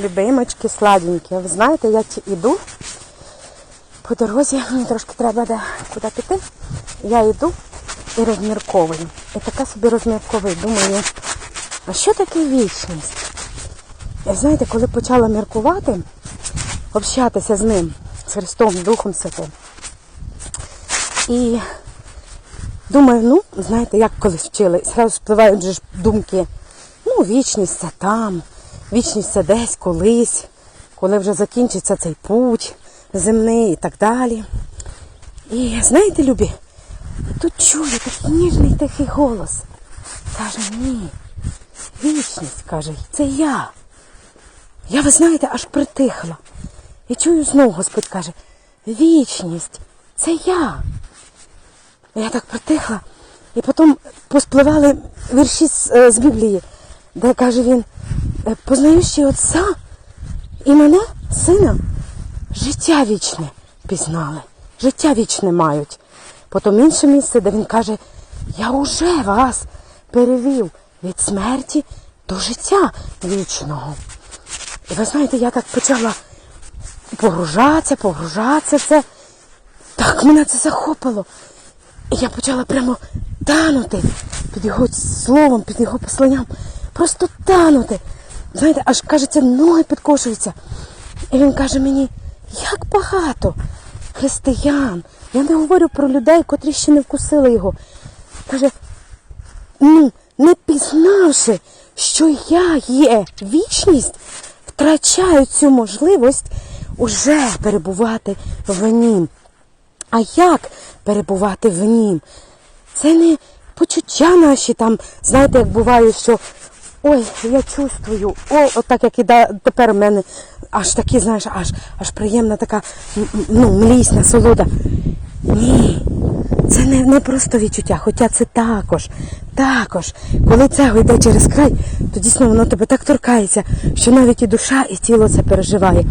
любимочки, сладенькі. Ви знаєте, я іду по дорозі, мені трошки треба де куди піти. Я йду і розмірковую. І така собі розмірковую. Думаю, а що таке вічність? І знаєте, коли почала міркувати, общатися з ним, з Христом, Духом Святим. І думаю, ну, знаєте, як колись вчили, зразу спливають думки, ну, вічність це там, вічність це десь, колись, коли вже закінчиться цей путь земний і так далі. І знаєте, Любі, тут чую такий ніжний тихий голос. Каже, ні, вічність, каже, це я. Я, ви знаєте, аж притихла. І чую знову Господь каже, вічність, це я. Я так притихла. І потім поспливали вірші з, е, з Біблії, де каже він, познаючи Отця і мене, сина, життя вічне пізнали, життя вічне мають. Потім інше місце, де він каже, я уже вас перевів від смерті до життя вічного. І ви знаєте, я так почала погружатися, погружатися це. Так мене це захопило. І я почала прямо танути під його словом, під його посланням. Просто танути. Знаєте, аж кажеться, ноги підкошуються. І він каже мені, як багато християн. Я не говорю про людей, котрі ще не вкусили його. Каже, ну, не пізнавши, що я є вічність, втрачають цю можливість уже перебувати в нім. А як перебувати в нім? Це не почуття наші там, знаєте, як буває, що ой, я чувствую, о, отак як і да- тепер у мене аж такі, знаєш, аж аж приємна така ну, млість, насолода. Ні, це не, не просто відчуття, хоча це також, також. Коли цего йде через край, то дійсно воно тебе так торкається, що навіть і душа, і тіло це переживає.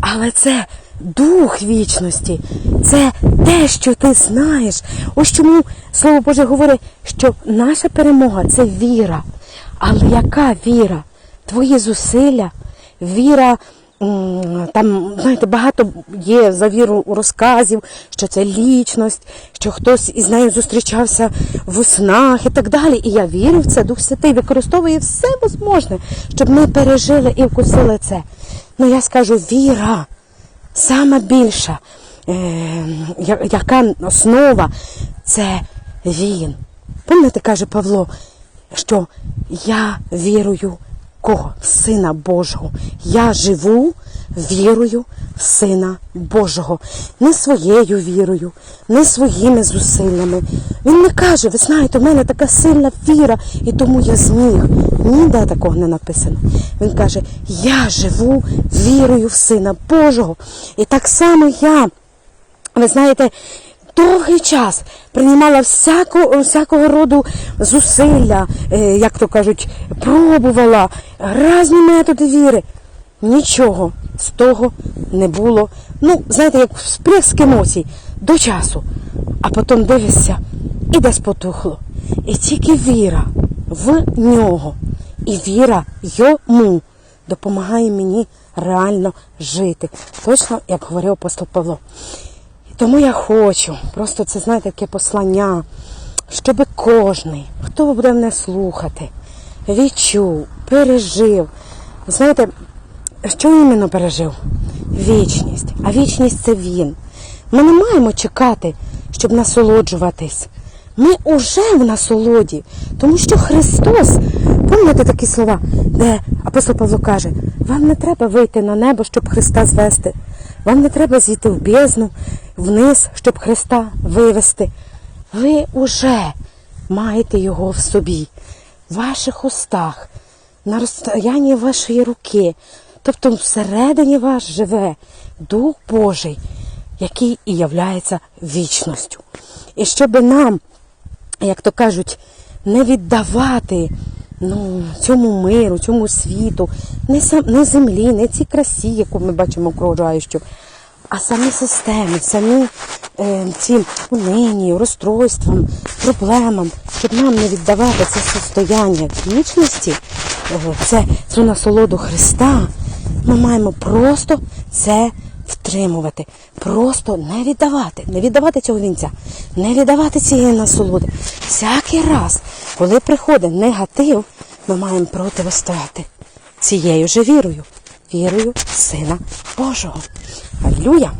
Але це дух вічності, це те, що ти знаєш. Ось чому Слово Боже говорить, що наша перемога це віра. Але яка віра? Твої зусилля, віра. Там, знаєте, багато є за віру розказів, що це лічність, що хтось із нею зустрічався в снах і так далі. І я вірю в це. Дух Святий використовує все можливе, щоб ми пережили і вкусили це. Ну я скажу, віра сама більша, е, яка основа, це він. Пам'ятаєте, каже Павло, що я вірую кого? Сина Божого. Я живу вірою в Сина Божого. Не своєю вірою, не своїми зусиллями. Він не каже, ви знаєте, у мене така сильна віра, і тому я зміг. Ніде такого не написано. Він каже, я живу вірою в Сина Божого. І так само я, ви знаєте, довгий час приймала всяко, всякого роду зусилля, е, як то кажуть, пробувала різні методи віри. Нічого з того не було. Ну, знаєте, як сплеск емоцій до часу. А потім дивишся і десь потухло. І тільки віра в нього і віра йому допомагає мені реально жити. Точно, як говорив апостол Павло. Тому я хочу, просто це, знаєте, таке послання, щоб кожний, хто буде мене слухати, відчув, пережив. Знаєте, що іменно пережив? Вічність. А вічність це він. Ми не маємо чекати, щоб насолоджуватись. Ми уже в насолоді, тому що Христос, пам'ятаєте такі слова, де апостол Павло каже, вам не треба вийти на небо, щоб Христа звести. Вам не треба зійти в бездну, вниз, щоб Христа вивести. Ви уже маєте його в собі, в ваших устах, на розстоянні вашої руки. Тобто всередині вас живе Дух Божий, який і являється вічністю. І щоб нам, як то кажуть, не віддавати ну, цьому миру, цьому світу, не, сам, не землі, не цій красі, яку ми бачимо окружаючу, а самі системи, самі е, цим унині, розстройствам, проблемам, щоб нам не віддавати це состояння вічності, е, це цю насолоду Христа, Ми маємо просто це втримувати, просто не віддавати, не віддавати цього вінця, не віддавати цієї насолоди. Всякий раз, коли приходить негатив, ми маємо протистояти цією же вірою, вірою Сина Божого. Алілюя!